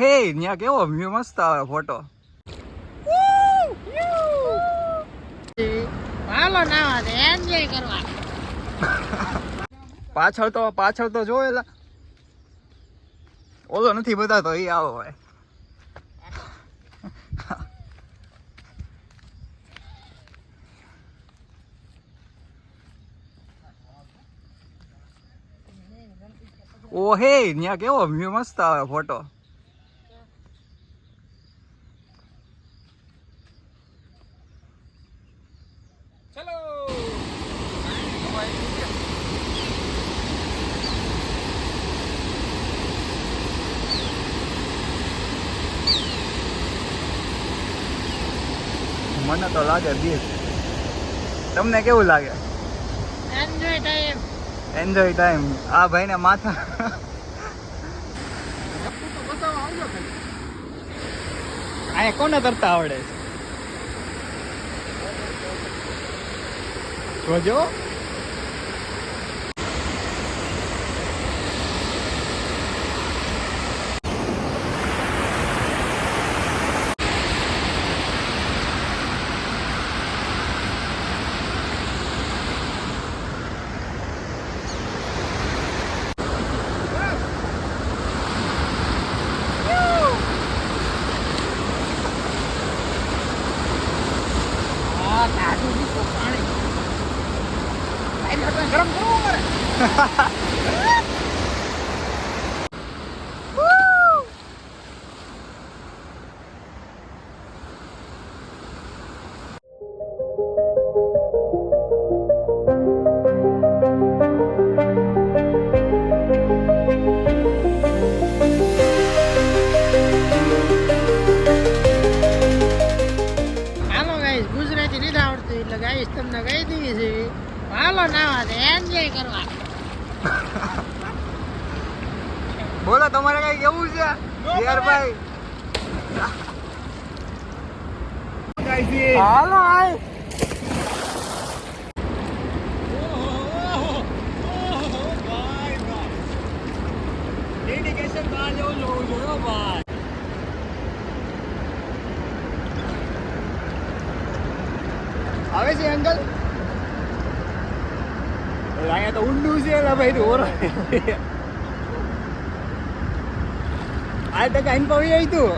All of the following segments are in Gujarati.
હે ત્યાં કેવો? વ્યૂ મસ્ત આવે ફોટો પાછળ તો પાછળ તો જોયેલા ઓલો નથી બધા તો એ આવો હોય. ઓહે હે ત્યાં કેવો? વ્યૂ મસ્ત આવે ફોટો મને તો લાગે બીજ તમને કેવું લાગે? એન્જોય ટાઈમ એન્જોય ટાઈમ આ ભાઈને માથા. આ કોને તરતા આવડે છે? જોજો હા તાજું દીકું પાણી એટલે ગરમ કરવું પડે હાલો ગાઈસ ગુજરાતી નથી આવડતું એટલે ગાઈસ તમને કહી દઈએ છે હાલો નાવા દે એન્જોય કરવા બોલો તમારે કઈ કેવું છે? યાર ભાઈ હાલો આય. આવે છે અંકલ અહીંયા તો ઊંડું છે ભાઈ તો ઓરો આ ટકા આઈને પવી આવી તું.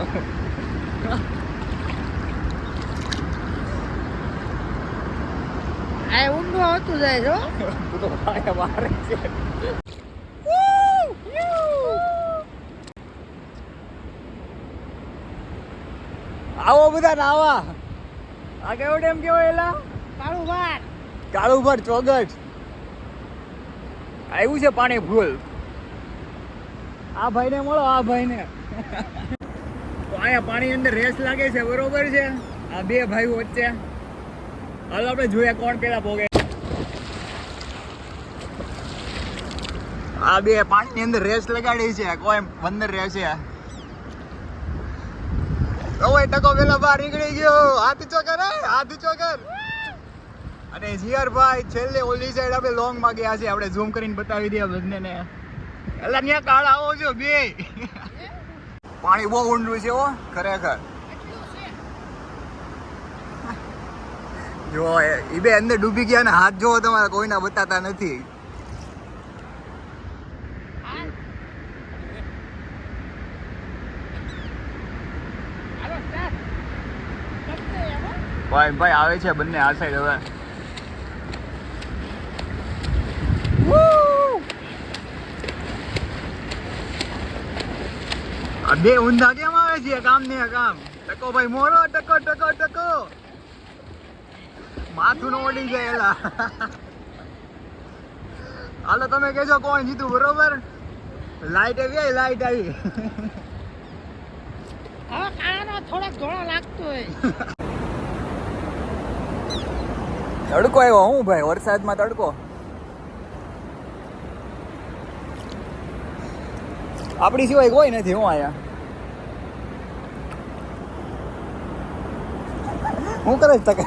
આ ઊંડું આવતું જાય છો તું તો ભાઈ મારે છે. આવો બધા નાવા. આ કેવો ડેમ કેવો એલા? કાળું ભાર કાળું ભાર ચોગટ આવ્યું છે પાણી ફૂલ આ ભાઈને મળો આ ભાઈને. અહીંયા પાણી અંદર રેસ લાગે છે, બરોબર છે? આ બે ભાઈઓ વચ્ચે. હાલ, આપણે જોઈએ કોણ પેલા ભોગે. આ બે પાણીની અંદર રેસ લગાડી છે, કોઈ બંદર રહેશે ઓય, ટકો પેલા બહાર નીકળી ગયો. હાથ ચોકર હાથ ઊંચો કર. અને જીયરભાઈ છેલ્લે ઓલી સાઈડ આપણે લોંગમાં ગયા છે, આપણે ઝૂમ કરીને બતાવી દઈએ ને એટલે ત્યાં કાળા આવો છો, બે. પાણી બહુ ઊંડું છે હો ખરેખર. જો એ- બે અંદર ડૂબી ગયા ને હાથ જોવો તમારે કોઈના બતાતા નથી. ભાઈ ભાઈ આવે છે બંને આ સાઈડ હવે. બે ઊંધા કેમ આવે છે? કામ ને કામ. ટકો ભાઈ મોરો ટકો ટકો ટકો. માથું નો ઓડી જાય એલા. હાલો તમે કહેજો કોણ જીતું બરોબર? લાઈટ આવી લાઈટ આવી. હવે કાળાનો થોડોક ધોળો લાગતો હોય. તડકો આવ્યો હું ભાઈ? વરસાદમાં તડકો? આપણી સિવાય કોઈ નથી હું આયા શું કરે છે? તકે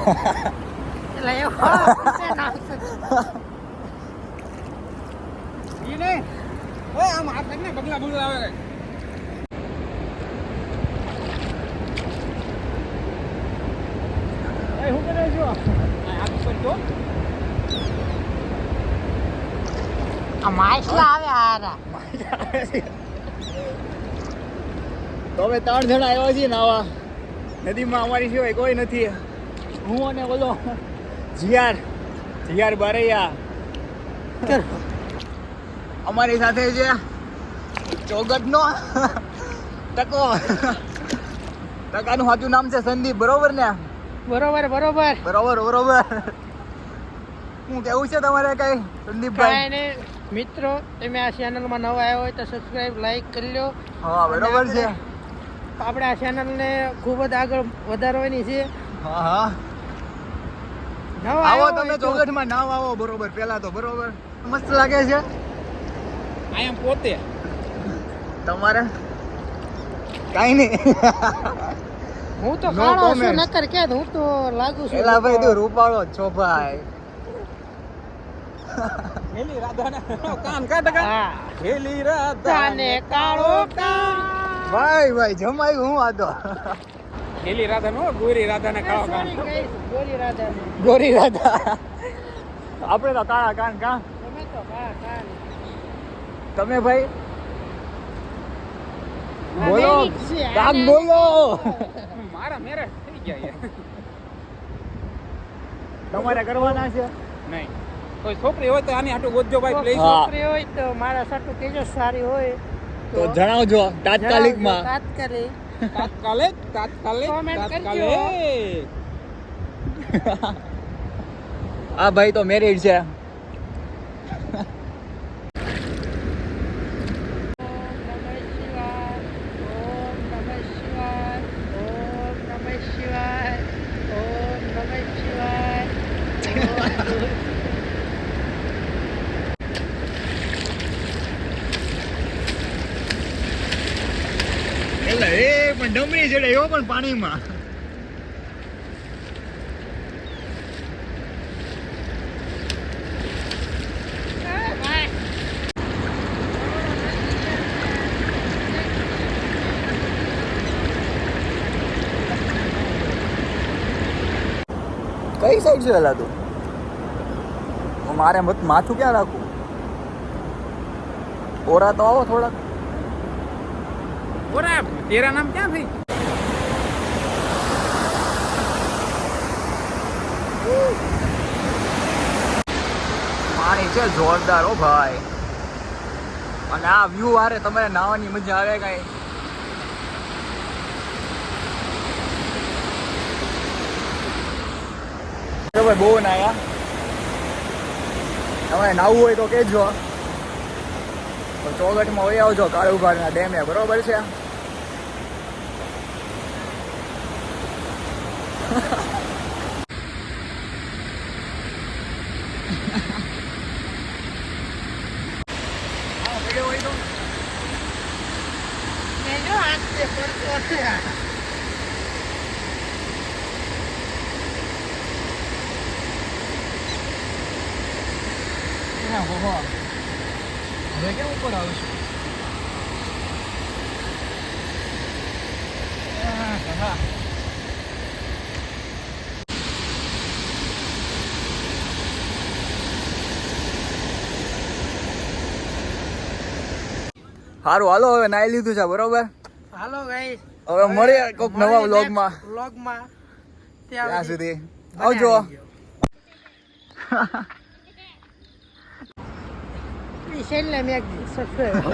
માછલા આવે હારા. તો અમે ત્રણ જણ આવ્યા છીએ નાવા નદીમાં અમારી સિવાય કોઈ નથી. હું અને બોલો જીઆર જીઆર બારૈયા. અમારી સાથે છે ચોગટનો ટકો. ટકાનું સાચું નામ છે સંદીપ બરોબર ને? બરોબર બરોબર. બરોબર બરોબર. હું કેવું છે તમારે કઈ સંદીપ સંદીપભાઈ મિત્રો તમે આ ચેનલમાં નવા આવ્યા હોય તો સબસ્ક્રાઇબ લાઈક કરી લો હા બરોબર છે. આપણે આ ચેનલને ખૂબ જ આગળ વધારવાની છે. હા હા. આવો તમે ચોગઠમાં નાવ આવો બરોબર. પેલા તો બરોબર. મસ્ત લાગે છે? આઈ એમ પોતે. તમારે? કાઈ નહીં. હું તો કાળો છું નકર કે હું તો લાગુ છું એલા ભાઈ તું રૂપાળો જ છો ભાઈ. હેલી રાધાને. કાન કાઢ કા. હેલી રાધાને. કાળો કાન. ભાઈ ભાઈ જમાય હું આ તો. હેલી રાધા નો ગોરી રાધા ને ખાવા કાન ગોરી રાધાને. ગોરી રાધા. આપણે તો કાળા કાન કા? તમે તો કાળા કાન. તમે ભાઈ? બોલો. કાક બોલો. મારા મેરે થઈ ગયા તમારે કરવાના છે? નહીં. કોઈ છોકરી હોય તો આની હાટું ગોતજો ભાઈ પ્લીઝ. છોકરી હોય તો મારા સાટું કેજો સારી હોય. તો જણાવજો જણાવજો, તાત્કાલિકમાં તાત્કાલિક. તાત્કાલિક તાત્કાલિક. તાત્કાલિક. આ ભાઈ તો મેરીડ છે. ઓમ પણ ડમરી ચડે એવો પણ પાણીમાં. કઈ સાઈડ છે એલા તું? હું મારે મત માથું ક્યાં રાખું? ઓરા તો આવો થોડાક. ઓરા તેરા નામ ક્યાં થઈ? પાણી છે જોરદાર ઓ ભાઈ. અને આ વ્યૂ હારે તમારે નાવાની મજા આવે કઈ. બરાબર બહુ નાયા. તમારે નાવું હોય તો કહેજો. તો ચોગટમાં હોય આવજો કાળુભારના ડેમે, બરોબર છે આ video હોય તો કેજો હાથે પડતો છે ના હો હો હવે કેમ ઉપર આવશું હા હા સારું હાલો હવે નાઈ લીધું છે બરોબર? હાલો ગાઈસ હવે મળીએ કોઈક નવા વ્લોગમાં વ્લોગમાં ત્યાં સુધી આવજો. છેલ્લે મેં સબસ્ક્રાઇબ